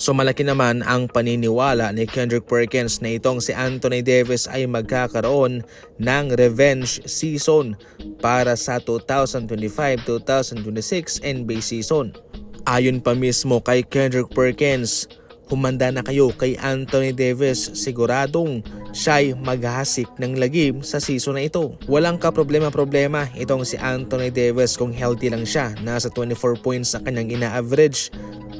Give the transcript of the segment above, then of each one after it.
So malaki naman ang paniniwala ni Kendrick Perkins na itong si Anthony Davis ay magkakaroon ng revenge season para sa 2025-2026 NBA season. Ayon pa mismo kay Kendrick Perkins, humanda na kayo kay Anthony Davis siguradong siya'y maghahasik ng lagim sa season na ito. Walang ka-problema-problema itong si Anthony Davis kung healthy lang siya. Nasa 24 points sa kanyang ina-average.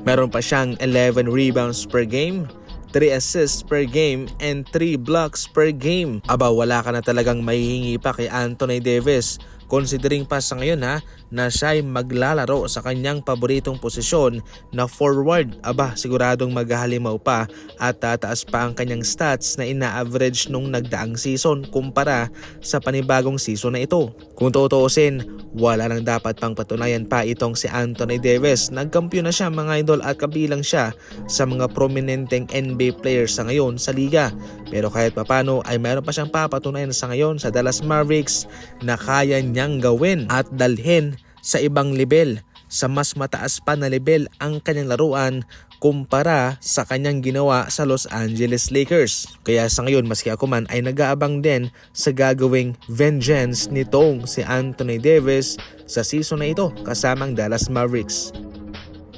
Meron pa siyang 11 rebounds per game, 3 assists per game, and 3 blocks per game. Aba wala ka na talagang mahihingi pa kay Anthony Davis considering pa sa ngayon ha na siya ay maglalaro sa kanyang paboritong posisyon na forward. Aba, siguradong maghahalimaw pa at tataas pa ang kanyang stats na ina-average nung nagdaang season kumpara sa panibagong season na ito. Kung tutuusin, wala nang dapat pang patunayan pa itong si Anthony Davis. Nagkampiyon na siya mga idol at kabilang siya sa mga prominenteng NBA players sa ngayon sa liga. Pero kahit papano ay mayroon pa siyang papatunayan sa ngayon sa Dallas Mavericks na kaya niyang gawin at dalhin sa ibang level, sa mas mataas pa na level ang kanyang laruan kumpara sa kanyang ginawa sa Los Angeles Lakers. Kaya sa ngayon maski ako man ay nag-aabang din sa gagawing vengeance nitong si Anthony Davis sa season na ito kasamang Dallas Mavericks.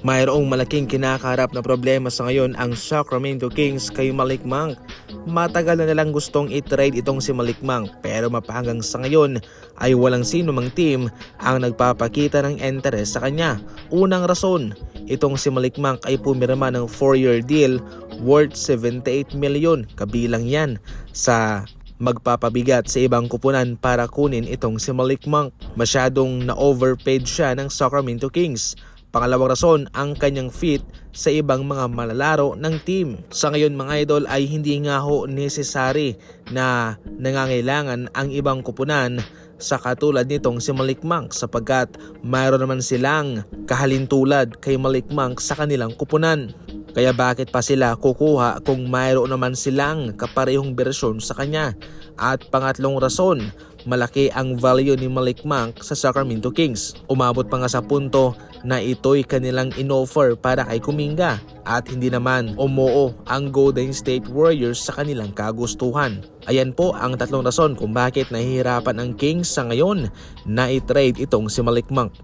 Mayroong malaking kinakaharap na problema sa ngayon ang Sacramento Kings kay Malik Monk. Matagal na nilang gustong i-trade itong si Malik Monk pero mapahanggang sa ngayon ay walang sino mang team ang nagpapakita ng interes sa kanya. Unang rason, itong si Malik Monk ay pumirma ng 4-year deal worth 78 million kabilang yan sa magpapabigat sa ibang kupunan para kunin itong si Malik Monk. Masyadong na-overpaid siya ng Sacramento Kings. Pangalawang rason, ang kanyang fit sa ibang mga malalaro ng team. Sa ngayon mga idol ay hindi nga ho necessary na nangangailangan ang ibang kupunan sa katulad nitong si Malik Monk sapagkat mayroon naman silang kahalintulad kay Malik Monk sa kanilang kupunan. Kaya bakit pa sila kukuha kung mayroon naman silang kaparehong bersyon sa kanya? At pangatlong rason, malaki ang value ni Malik Monk sa Sacramento Kings. Umabot pa nga sa punto na ito'y kanilang inoffer para kay Kuminga at hindi naman umuo ang Golden State Warriors sa kanilang kagustuhan. Ayan po ang tatlong rason kung bakit nahihirapan ang Kings sa ngayon na i-trade itong si Malik Monk.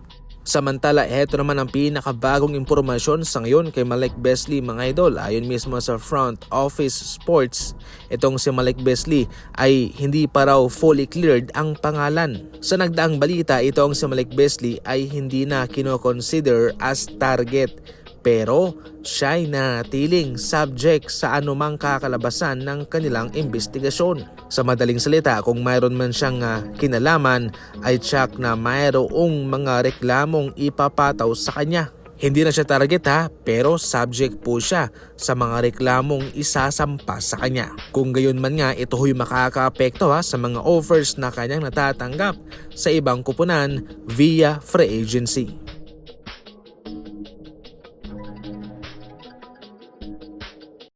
Samantala, eto naman ang pinakabagong impormasyon sa ngayon kay Malik Besley mga idol. Ayon mismo sa Front Office Sports, itong si Malik Besley ay hindi pa raw fully cleared ang pangalan. Sa nagdaang balita, itong si Malik Besley ay hindi na kinoconsider as target pero siya ay nanatiling subject sa anumang kakalabasan ng kanilang investigasyon. Sa madaling salita, kung mayroon man siyang uh, kinalaman, ay tsak na mayroong mga reklamong ipapataw sa kanya. Hindi na siya target ha, pero subject po siya sa mga reklamong isasampa sa kanya. Kung gayon man nga, ito huy makakaapekto ha sa mga offers na kanyang natatanggap sa ibang kupunan via free agency.